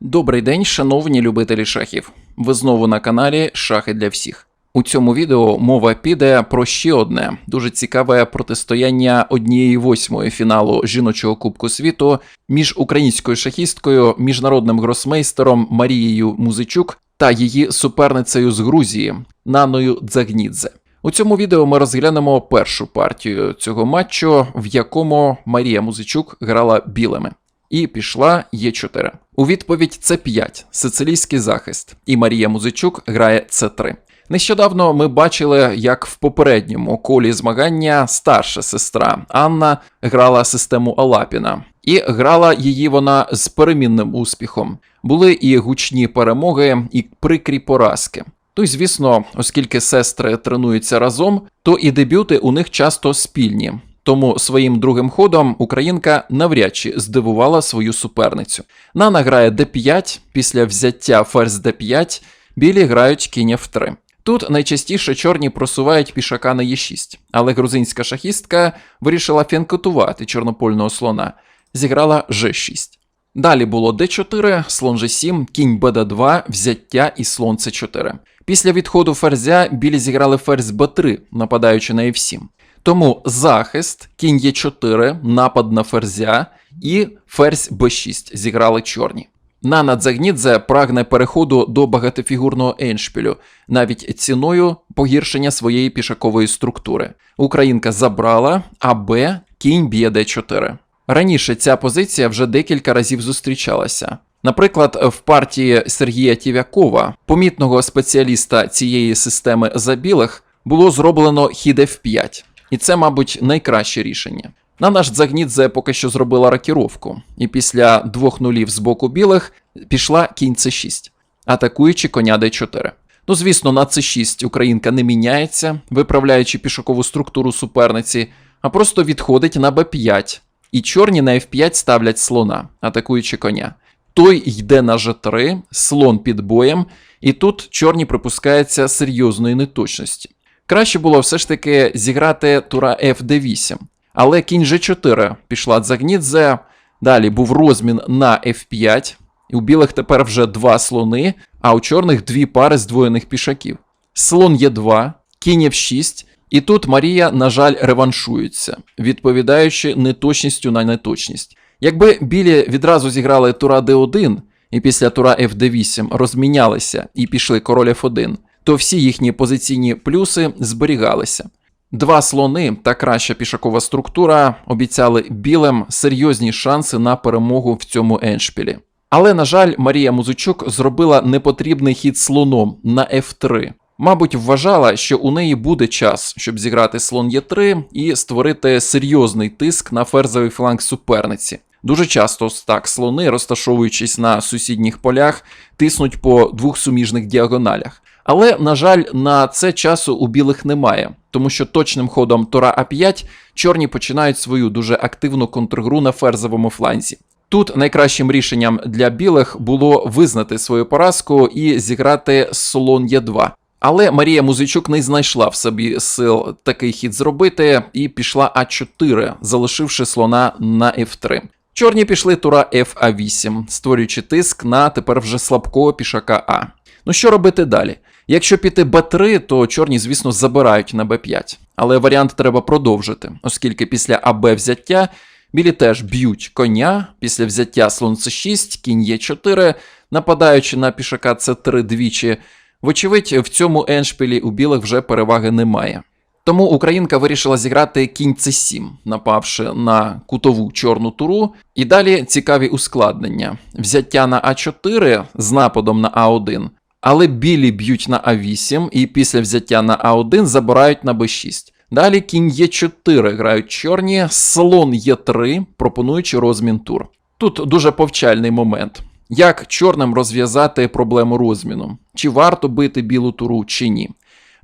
Добрий день, шановні любителі шахів. Ви знову на каналі Шахи для всіх. У цьому відео мова піде про ще одне дуже цікаве протистояння однієї восьмої фіналу жіночого Кубку світу між українською шахісткою, міжнародним гросмейстером Марією Музичук та її суперницею з Грузії Наною Дзагнідзе. У цьому відео ми розглянемо першу партію цього матчу, в якому Марія Музичук грала білими. І пішла Е4. У відповідь С5 сицилійський захист, і Марія Музичук грає С3. Нещодавно ми бачили, як в попередньому колі змагання старша сестра Анна грала систему Алапіна, і грала її вона з перемінним успіхом. Були і гучні перемоги, і прикрі поразки. То й звісно, оскільки сестри тренуються разом, то і дебюти у них часто спільні. Тому своїм другим ходом українка навряд чи здивувала свою суперницю. Нана грає d5, після взяття ферзь d5, білі грають кінь f3. Тут найчастіше чорні просувають пішака на e6, але грузинська шахістка вирішила фінкотувати чорнопольного слона, зіграла g6. Далі було d4, слон g7, кінь bd2, взяття і слон c4. Після відходу ферзя білі зіграли ферзь b3, нападаючи на f7. Тому захист, кінь Е4, напад на ферзя і ферзь Б6 зіграли чорні. Нана Дзагнідзе прагне переходу до багатофігурного еншпілю, навіть ціною погіршення своєї пішакової структури. Українка забрала, а Б кінь б'є Д4. Раніше ця позиція вже декілька разів зустрічалася. Наприклад, в партії Сергія Тівякова, помітного спеціаліста цієї системи за білих, було зроблено хід F5. І це, мабуть, найкраще рішення. На наш Дзагнідзе поки що зробила рокіровку, і після двох нулів з боку білих пішла кінь С6, атакуючи коня Д4. Ну, звісно, на С6 українка не міняється, виправляючи пішокову структуру суперниці, а просто відходить на Б5. І чорні на F5 ставлять слона, атакуючи коня. Той йде на Ж3, слон під боєм, і тут чорні припускаються серйозної неточності. Краще було все ж таки зіграти тура F8. Але кінь G4 пішла Дзагнідзе. Далі був розмін на F5. І у білих тепер вже два слони, а у чорних дві пари здвоєних пішаків. Слон Е2, кінь F6. І тут Марія, на жаль, реваншується, відповідаючи неточністю на неточність. Якби білі відразу зіграли тура D1 і після тура F8 розмінялися і пішли король F1, то всі їхні позиційні плюси зберігалися. Два слони та краща пішакова структура обіцяли білим серйозні шанси на перемогу в цьому еншпілі. Але, на жаль, Марія Музичук зробила непотрібний хід слоном на F3. Мабуть, вважала, що у неї буде час, щоб зіграти слон Е3 і створити серйозний тиск на ферзовий фланг суперниці. Дуже часто так слони, розташовуючись на сусідніх полях, тиснуть по двох суміжних діагоналях. Але, на жаль, на це часу у білих немає, тому що точним ходом Тора А5 чорні починають свою дуже активну контргру на ферзовому фланзі. Тут найкращим рішенням для білих було визнати свою поразку і зіграти слон Е2. Але Марія Музичук не знайшла в собі сил такий хід зробити і пішла А4, залишивши слона на F3. Чорні пішли тура FA8, створюючи тиск на тепер вже слабкого пішака А. Ну що робити далі? Якщо піти Б3, то чорні, звісно, забирають на Б5. Але варіант треба продовжити, оскільки після АБ взяття білі теж б'ють коня, після взяття слон С6, кінь Е4, нападаючи на пішака С3 двічі. Вочевидь, в цьому еншпілі у білих вже переваги немає. Тому українка вирішила зіграти кінь С7, напавши на кутову чорну туру. І далі цікаві ускладнення: взяття на А4 з нападом на А1. Але білі б'ють на А8 і після взяття на А1 забирають на Б6. Далі кінь Е4 грають чорні, слон Е3, пропонуючи розмін тур. Тут дуже повчальний момент. Як чорним розв'язати проблему розміну? Чи варто бити білу туру, чи ні?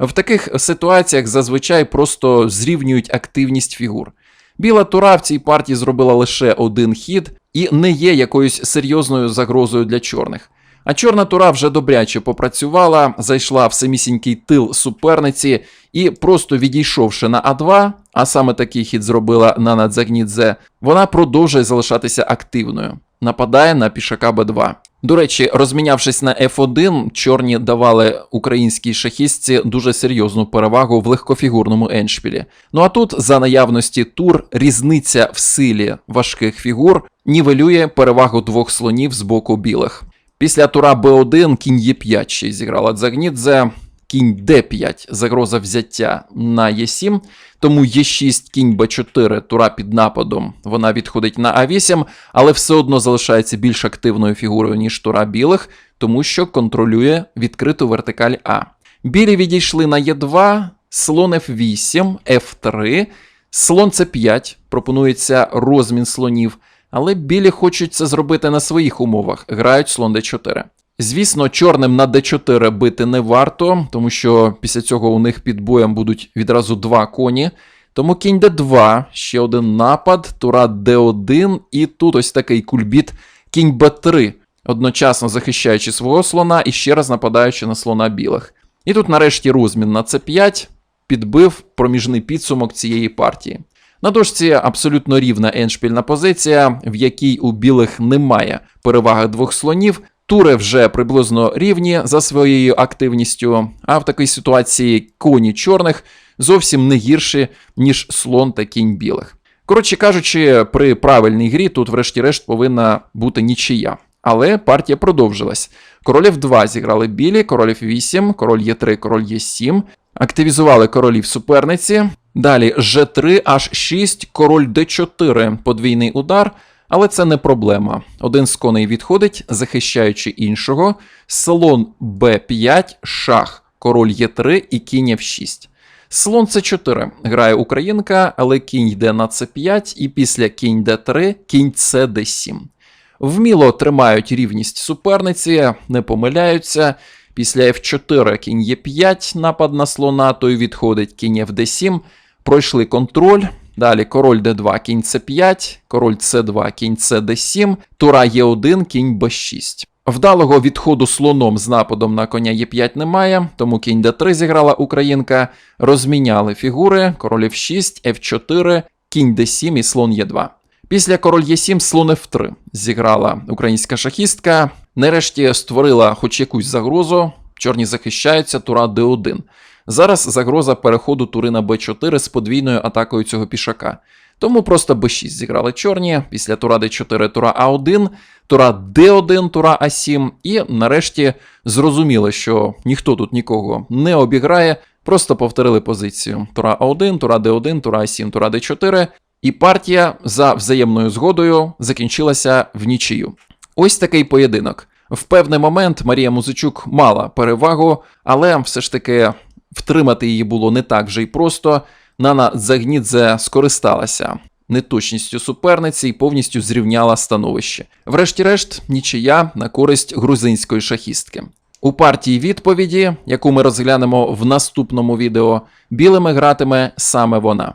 В таких ситуаціях зазвичай просто зрівнюють активність фігур. Біла тура в цій партії зробила лише один хід і не є якоюсь серйозною загрозою для чорних. А чорна тура вже добряче попрацювала, зайшла в самісінький тил суперниці і, просто відійшовши на А2, а саме такий хід зробила Нана Дзагнідзе, вона продовжує залишатися активною. Нападає на пішака Б2. До речі, розмінявшись на F1, чорні давали українській шахістці дуже серйозну перевагу в легкофігурному еншпілі. Ну а тут, за наявності тур, різниця в силі важких фігур нівелює перевагу двох слонів з боку білих. Після тура Б1 кінь Е5 ще зіграла Дзагнідзе, кінь Д5, загроза взяття на Е7, тому Е6, кінь Б4, тура під нападом, вона відходить на А8, але все одно залишається більш активною фігурою, ніж тура білих, тому що контролює відкриту вертикаль А. Білі відійшли на Е2, слон F8, F3, слон С5, пропонується розмін слонів, але білі хочуть це зробити на своїх умовах, грають слон Д4. Звісно, чорним на d4 бити не варто, тому що після цього у них під боєм будуть відразу два коні. Тому кінь d2, ще один напад, тура d1, і тут ось такий кульбіт кінь b3, одночасно захищаючи свого слона і ще раз нападаючи на слона білих. І тут нарешті розмін на c5 підбив проміжний підсумок цієї партії. На дошці абсолютно рівна еншпільна позиція, в якій у білих немає переваги двох слонів. Тури вже приблизно рівні за своєю активністю, а в такій ситуації коні чорних зовсім не гірші, ніж слон та кінь білих. Коротше кажучи, при правильній грі тут, врешті-решт, повинна бути нічия. Але партія продовжилась. Король F2 зіграли білі, король F8, король Е3, король Е7, активізували королів суперниці. Далі G3, H6, король D4, подвійний удар. Але це не проблема. Один з коней відходить, захищаючи іншого. Слон Б5, шах, король Е3 і кінь F6. Слон С4 грає українка, але кінь йде на С5, і після кінь Д3, кінь С Д7. Вміло тримають рівність суперниці, не помиляються. Після F4 кінь Е5, напад на слона, той відходить кінь FD7, пройшли контроль. Далі король d2, кінь c5, король c2, кінь cd7, тура e1, кінь b6. Вдалого відходу слоном з нападом на коня e5 немає, тому кінь d3 зіграла українка, розміняли фігури, король f6, f4, кінь d7 і слон e2. Після король e7, слон f3 зіграла українська шахістка. Нарешті створила хоч якусь загрозу. Чорні захищаються, тура d1. Зараз загроза переходу тури на b4 з подвійною атакою цього пішака. Тому просто b6 зіграли чорні, після тура d4 тура а1, тура d1, тура а7, і нарешті зрозуміли, що ніхто тут нікого не обіграє, просто повторили позицію. Тура а1, тура d1, тура а7, тура d4, і партія за взаємною згодою закінчилася в нічию. Ось такий поєдинок. В певний момент Марія Музичук мала перевагу, але все ж таки втримати її було не так вже й просто. Нана Загнідзе скористалася неточністю суперниці і повністю зрівняла становище. Врешті-решт, нічия на користь грузинської шахістки. У партії відповіді, яку ми розглянемо в наступному відео, білими гратиме саме вона.